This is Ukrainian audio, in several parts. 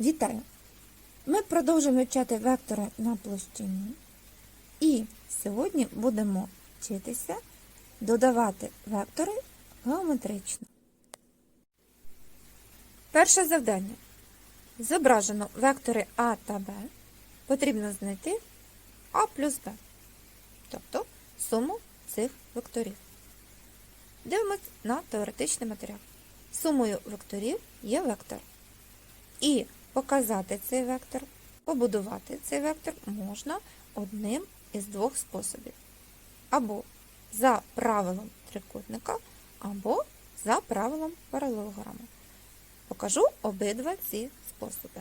Вітаю! Ми продовжуємо вивчати вектори на площині. І сьогодні будемо вчитися додавати вектори геометрично. Перше завдання. Зображено вектори А та Б. Потрібно знайти А плюс Б, тобто суму цих векторів. Дивимось на теоретичний матеріал. Сумою векторів є вектор. І показати цей вектор, побудувати цей вектор можна одним із двох способів. Або за правилом трикутника, або за правилом паралелограми. Покажу обидва ці способи.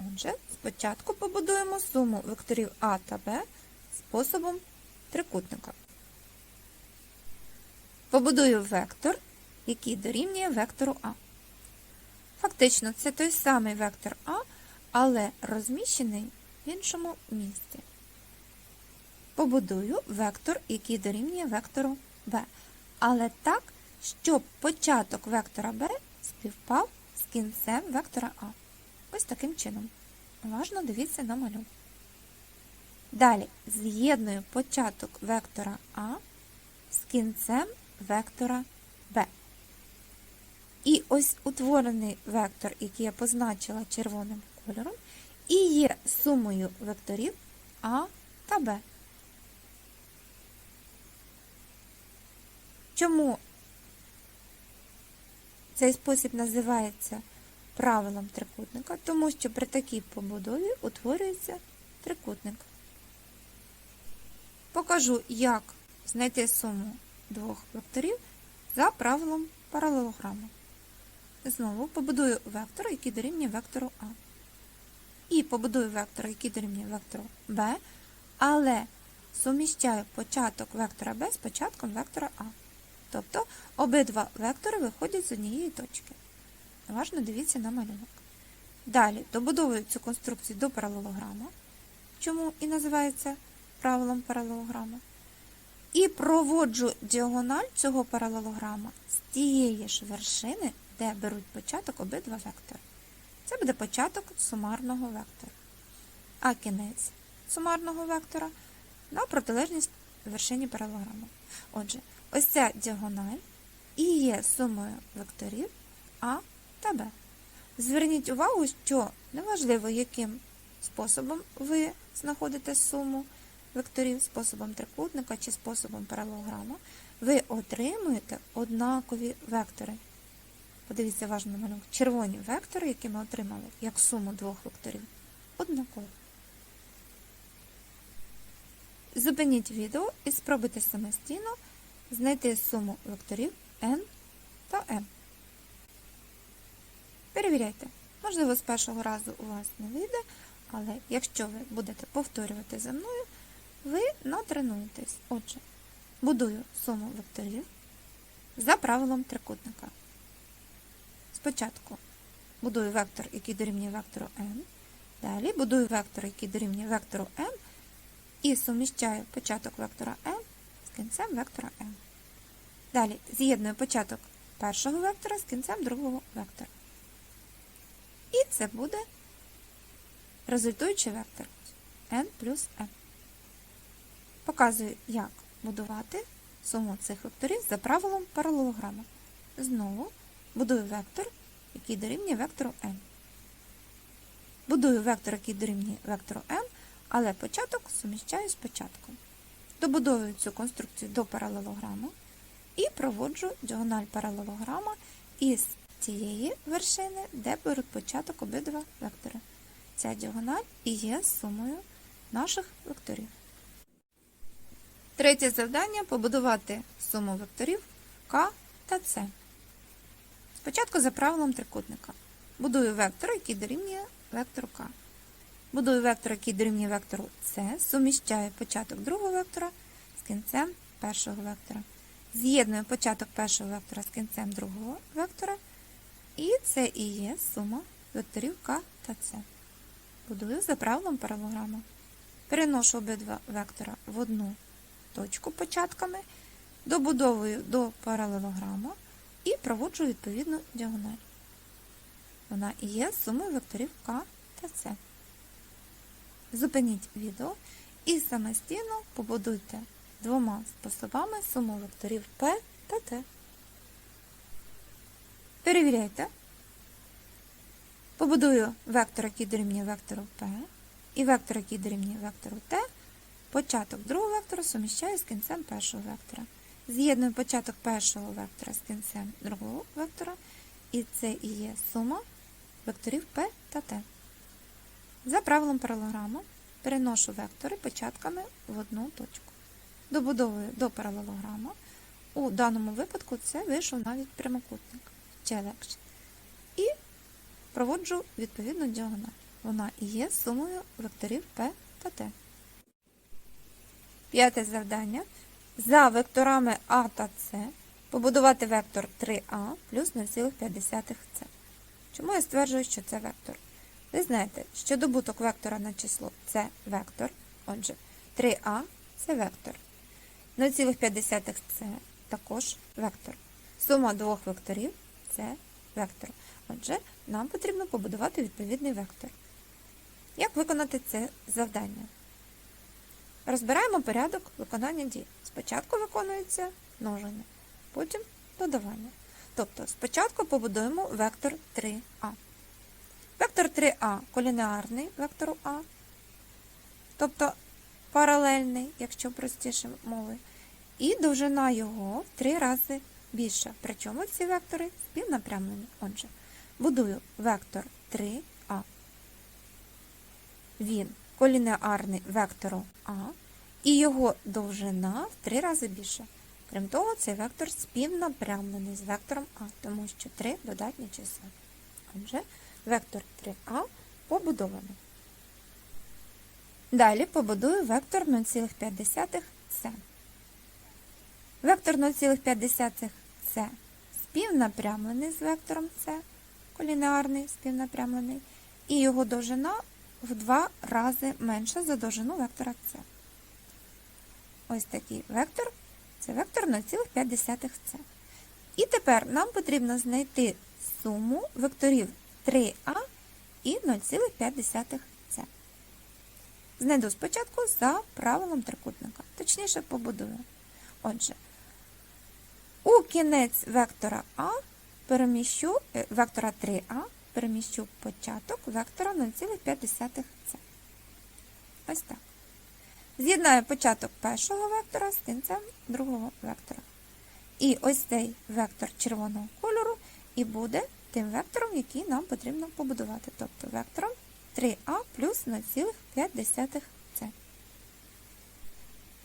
Отже, спочатку побудуємо суму векторів А та Б способом трикутника. Побудую вектор, який дорівнює вектору А. Фактично, це той самий вектор А, але розміщений в іншому місці. Побудую вектор, який дорівнює вектору b, але так, щоб початок вектора b співпав з кінцем вектора А. Ось таким чином. Уважно дивіться на малюнок. Далі з'єдную початок вектора А з кінцем вектора b. І ось утворений вектор, який я позначила червоним кольором, і є сумою векторів А та Б. Чому цей спосіб називається правилом трикутника? Тому що при такій побудові утворюється трикутник. Покажу, як знайти суму двох векторів за правилом паралелограми. Знову побудую вектор, який дорівнює вектору А. І побудую вектор, який дорівнює вектору Б, але суміщаю початок вектора Б з початком вектора А. Тобто обидва вектори виходять з однієї точки. Уважно дивіться на малюнок. Далі добудовую цю конструкцію до паралелограма, чому і називається правилом паралелограма. І проводжу діагональ цього паралелограма з тієї ж вершини, де беруть початок обидва вектори. Це буде початок сумарного вектора. А кінець сумарного вектора на протилежність вершині паралелограму. Отже, ось ця діагональ і є сумою векторів А та Б. Зверніть увагу, що неважливо, яким способом ви знаходите суму векторів способом трикутника чи способом паралелограма, ви отримуєте однакові вектори. Подивіться уважно на малюнок. Червоні вектори, які ми отримали, як суму двох векторів, однакові. Зупиніть відео і спробуйте самостійно знайти суму векторів n та m. Перевіряйте. Можливо, з першого разу у вас не вийде, але якщо ви будете повторювати за мною, ви натренуєтесь. Отже, будую суму векторів за правилом трикутника. Спочатку будую вектор, який дорівнює вектору n. Далі будую вектор, який дорівнює вектору m, і суміщаю початок вектора m з кінцем вектора m. Далі з'єдную початок першого вектора з кінцем другого вектора. І це буде результуючий вектор n плюс m. Показую, як будувати суму цих векторів за правилом паралелограма. Знову будую вектор, який дорівнює вектору n. Будую вектор, який дорівнює вектору n, але початок суміщаю з початком. Добудовую цю конструкцію до паралелограму і проводжу діагональ паралелограма із тієї вершини, де беруть початок обидва вектори. Ця діагональ і є сумою наших векторів. Третє завдання побудувати суму векторів К та С. Спочатку за правилом трикутника. Будую вектор, який дорівнює вектору К. Будую вектор, який дорівнює вектору С, суміщаю початок другого вектора з кінцем першого вектора. З'єдную початок першого вектора з кінцем другого вектора. І це і є сума векторів К та С. Будую за правилом паралограма. Переношу обидва вектора в одну точку початками, добудовую до паралелограма і проводжу відповідну діагональ. Вона і є сумою векторів К та С. Зупиніть відео і самостійно побудуйте двома способами суму векторів P та T. Перевіряйте. Побудую вектор, який дорівнює вектору P, і вектор, який дорівнює вектору T. Початок другого вектора суміщаю з кінцем першого вектора. З'єдную початок першого вектора з кінцем другого вектора, і це і є сума векторів P та T. За правилом паралограми переношу вектори початками в одну точку. Добудовую до паралелограма. У даному випадку це вийшов навіть прямокутник. Ще легше. І проводжу відповідну діагональ. Вона і є сумою векторів P та T. П'яте завдання. За векторами А та С побудувати вектор 3А плюс 0,5 С. Чому я стверджую, що це вектор? Ви знаєте, що добуток вектора на число це вектор. Отже, 3А це вектор. 0,5 це також вектор. Сума двох векторів це вектор. Отже, нам потрібно побудувати відповідний вектор. Як виконати це завдання? Розбираємо порядок виконання дій. Спочатку виконується множення, потім додавання. Тобто спочатку побудуємо вектор 3а. Вектор 3а колінеарний вектору А, тобто паралельний, якщо простіше мови, і довжина його в 3 рази більша. Причому ці вектори співнапрямлені. Отже, будую вектор 3а. Він колінеарний вектору А, і його довжина в 3 рази більша. Крім того, цей вектор співнапрямлений з вектором А, тому що 3 додатні числа. Отже, вектор 3а побудований. Далі побудую вектор 0,5 С. Вектор 0,5 С співнапрямлений з вектором С, колінеарний співнапрямлений, і його довжина в два рази менша за довжину вектора С. Ось такий вектор це вектор 0,5 С. І тепер нам потрібно знайти суму векторів 3а і 0,5 С. Знайду спочатку за правилом трикутника, точніше побудую. Отже, у кінець вектора А переміщу е, вектора 3а переміщу початок вектора 0,5 С. Ось так. З'єднаю початок першого вектора з кінцем другого вектора. І ось цей вектор червоного кольору і буде тим вектором, який нам потрібно побудувати, тобто вектором 3а плюс 0,5 С.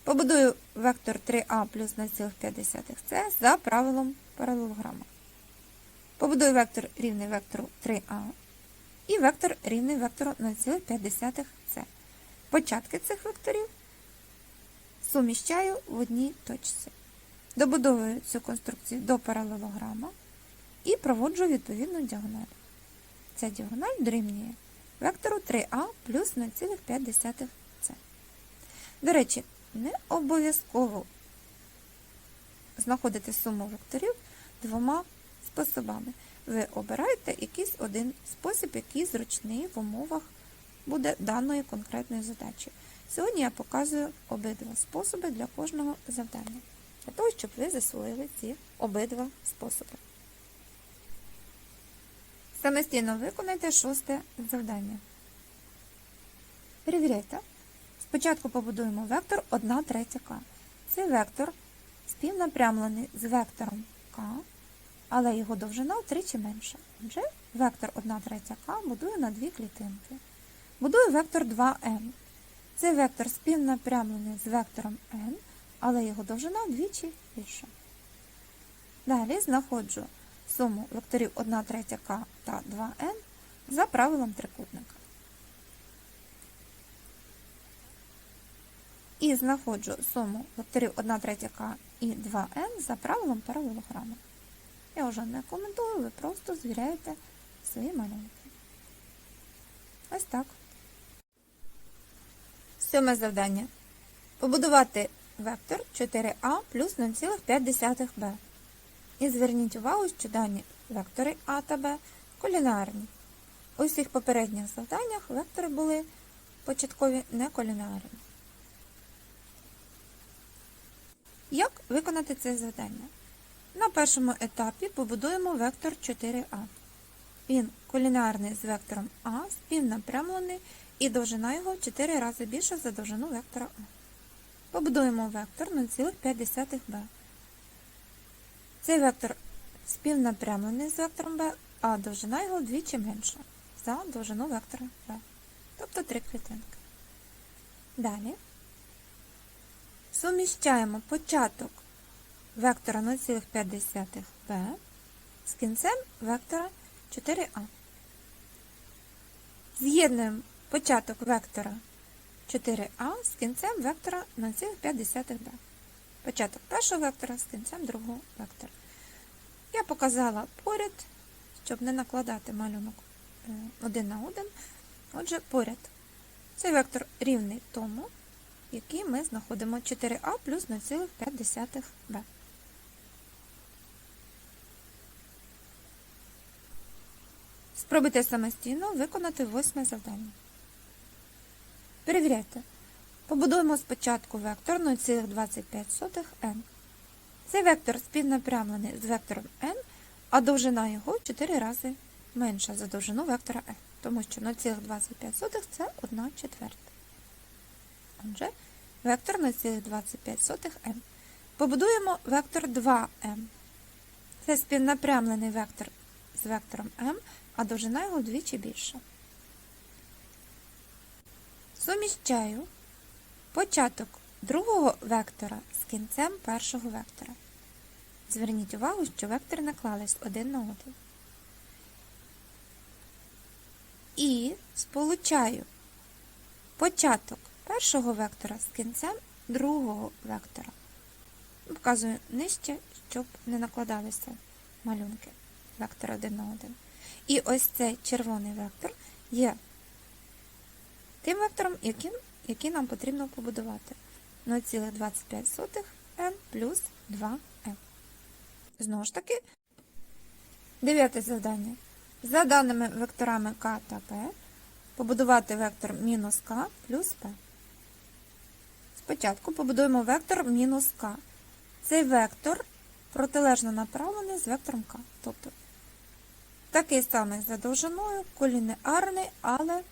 Побудую вектор 3а плюс 0,5 С за правилом паралелограма. Побудую вектор рівний вектору 3а і вектор рівний вектору 0,5 С. Початки цих векторів суміщаю в одній точці. Добудовую цю конструкцію до паралелограма і проводжу відповідну діагональ. Ця діагональ дорівнює вектору 3а плюс 0,5 С. До речі, не обов'язково знаходити суму векторів двома способами. Ви обираєте якийсь один спосіб, який зручний в умовах буде даної конкретної задачі. Сьогодні я показую обидва способи для кожного завдання, для того, щоб ви засвоїли ці обидва способи. Самостійно виконайте шосте завдання. Перевіряйте. Спочатку побудуємо вектор 1 третя к. Цей вектор співнапрямлений з вектором k, але його довжина втричі менша. Отже, вектор 1 третя к будую на дві клітинки. Будую вектор 2n. Цей вектор співнапрямлений з вектором n, але його довжина вдвічі більша. Далі знаходжу суму векторів 1 третя к та 2n за правилом трикутника. І знаходжу суму векторів 1 третя к і 2n за правилом паралелограма. Я вже не коментую, ви просто звіряєте свої малюнки. Ось так. Сьоме завдання. Побудувати вектор 4а плюс 0,5b. І зверніть увагу, що дані вектори А та Б колінарні. У всіх попередніх завданнях вектори були початкові неколінеарні. Як виконати це завдання? На першому етапі побудуємо вектор 4а. Він колінарний з вектором А, співнапрямлений і довжина його 4 рази більша за довжину вектора А. Побудуємо вектор 0,5b. Цей вектор співнапрямлений з вектором b, а довжина його вдвічі менша за довжину вектора b, тобто 3 клітинки. Далі суміщаємо початок вектора 0,5b з кінцем вектора 4а. З'єднуємо початок вектора 4а з кінцем вектора 0,5b. Початок першого вектора з кінцем другого вектора. Я показала поряд, щоб не накладати малюнок е, один на один. Отже, поряд. Цей вектор рівний тому, який ми знаходимо 4а плюс 0,5b. Спробуйте самостійно виконати восьме завдання. Перевіряйте. Побудуємо спочатку вектор 0,25n. Цей вектор співнапрямлений з вектором n, а довжина його 4 рази менша за довжину вектора n, тому що 0,25 це 1 четверта. Отже, вектор 0,25n. Побудуємо вектор 2m. Це співнапрямлений вектор з вектором m, а довжина його вдвічі більша. Суміщаю початок другого вектора з кінцем першого вектора. Зверніть увагу, що вектори наклались один на один. І сполучаю початок першого вектора з кінцем другого вектора. Показую нижче, щоб не накладалися малюнки вектора один на один. І ось цей червоний вектор є тим вектором, яким, який нам потрібно побудувати. 0,25n плюс 2n. Знову ж таки, дев'яте завдання. За даними векторами k та p, побудувати вектор мінус k плюс p. Спочатку побудуємо вектор мінус k. Цей вектор протилежно направлений з вектором k. Тобто такий самий за довжиною, колінеарний, але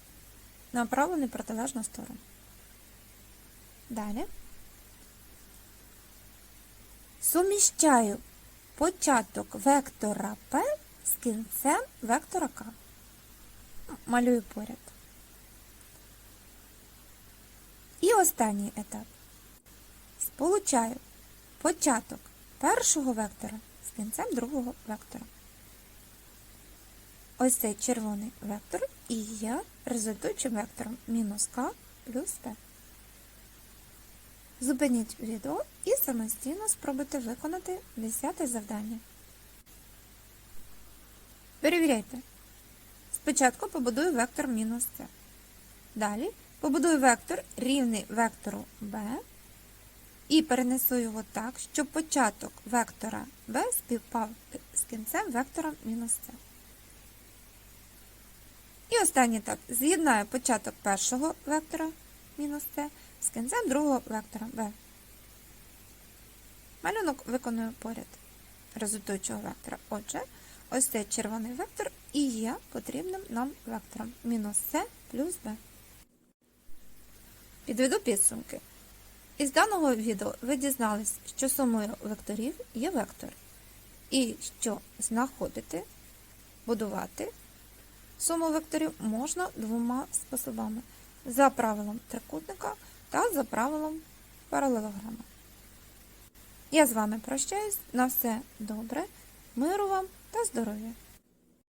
направлений протилежну сторону. Далі суміщаю початок вектора P з кінцем вектора К. Малюю поряд. І останній етап. Сполучаю початок першого вектора з кінцем другого вектора. Ось цей червоний вектор і є результуючим вектором мінус k плюс p. Зупиніть відео і самостійно спробуйте виконати 10 завдання. Перевіряйте. Спочатку побудую вектор мінус c. Далі побудую вектор рівний вектору b і перенесу його так, щоб початок вектора b співпав з кінцем вектора мінус c. І останній етап. З'єднаю початок першого вектора мінус c з кінцем другого вектора b. Малюнок виконую поряд результуючого вектора. Отже, ось цей червоний вектор і є потрібним нам вектором мінус c плюс b. Підведу підсумки. Із даного відео ви дізнались, що сумою векторів є вектор, і що знаходити, будувати Суму векторів можна двома способами: за правилом трикутника та за правилом паралелограма. Я з вами прощаюсь. На все добре, миру вам та здоров'я!